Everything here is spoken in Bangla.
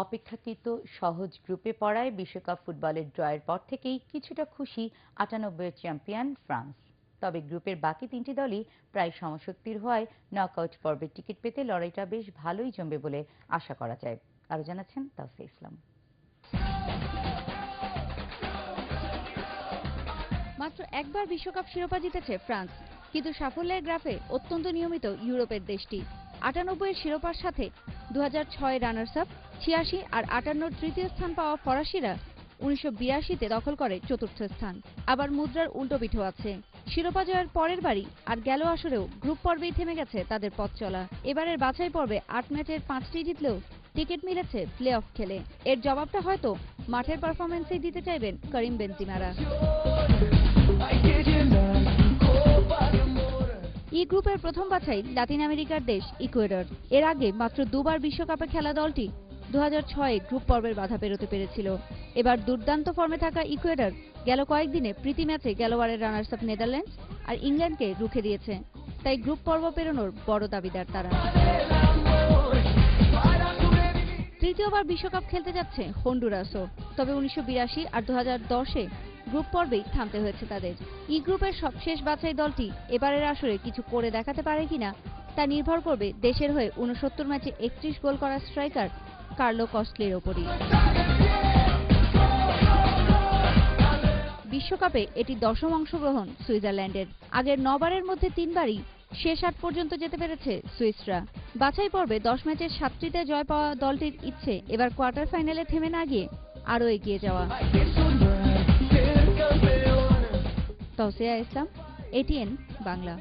অপেক্ষাকৃত সহজ গ্রুপে পড়ায় বিশ্বকাপ ফুটবলের ড্রয়ের পর থেকেই কিছুটা খুশি আটানব্বইয়ের চ্যাম্পিয়ন ফ্রান্স। তবে গ্রুপের বাকি তিনটি দলই প্রায় সমশক্তির হওয়ায় নকআউট পর্বের টিকিট পেতে লড়াইটা বেশ ভালোই জমবে বলে আশা করা যায়। আরও জানাচ্ছেন তাওসিয়া ইসলাম। মাত্র একবার বিশ্বকাপ শিরোপা জিতেছে ফ্রান্স, কিন্তু সাফল্যের গ্রাফে অত্যন্ত নিয়মিত ইউরোপের দেশটি। আটানব্বই শিরোপার সাথে দু হাজার ছয় রানার্স আপ ছিয়াশি আর আটান্নর তৃতীয় স্থান পাওয়া ফরাসিরা উনিশশো বিরাশিতে দখল করে চতুর্থ স্থান। আবার মুদ্রার উল্টো পিঠেও আছে। শিরোপা জয়ের পরের বাড়ি আর গেল আসরেও গ্রুপ পর্বেই থেমে গেছে তাদের পথ চলা। এবারের বাছাই পর্বে আট ম্যাচের পাঁচটি জিতলেও টিকিট মিলেছে প্লে অফ খেলে। এর জবাবটা হয়তো মাঠের পারফরমেন্সেই দিতে চাইবেন করিম বেনজিমারা। ই গ্রুপের প্রথম বাছাই লাতিন আমেরিকার দেশ ইকুয়েডর। এর আগে মাত্র দুবার বিশ্বকাপে খেলা দলটি দু ছয়ে গ্রুপ পর্বের বাধা পেরোতে পেরেছিল। এবার দুর্দান্ত ফর্মে থাকা ইকুয়েডর গেল কয়েকদিনে প্রীতি ম্যাচে গেলওয়ারের রানার্স আপ নেদারল্যান্ডস আর ইংল্যান্ডকে রুখে দিয়েছে। তাই গ্রুপ পর্ব পেরোনোর বড় দাবিদার তারা। তৃতীয়বার বিশ্বকাপ খেলতে যাচ্ছে হন্ডুরাসও। তবে উনিশশো বিরাশি আর দু হাজার দশে গ্রুপ পর্বেই থামতে হয়েছে তাদের। ই গ্রুপের সবশেষ বাছাই দলটি এবারের আসরে কিছু করে দেখাতে পারে কিনা, তা নির্ভর করবে দেশের হয়ে উনসত্তর ম্যাচে একত্রিশ গোল করা স্ট্রাইকার কার্লো কস্টলির ওপরই। বিশ্বকাপে এটি দশম অংশগ্রহণ সুইজারল্যান্ডের। আগের নবারের মধ্যে তিনবারই শেষ আট পর্যন্ত যেতে পেরেছে সুইসরা। বাছাই পর্বে দশ ম্যাচের সাতটিতে জয় পাওয়া দলটির ইচ্ছে এবার কোয়ার্টার ফাইনালে থেমে না গিয়ে আরও এগিয়ে যাওয়া। তৌসিয়া ইসলাম এটিএন বাংলা।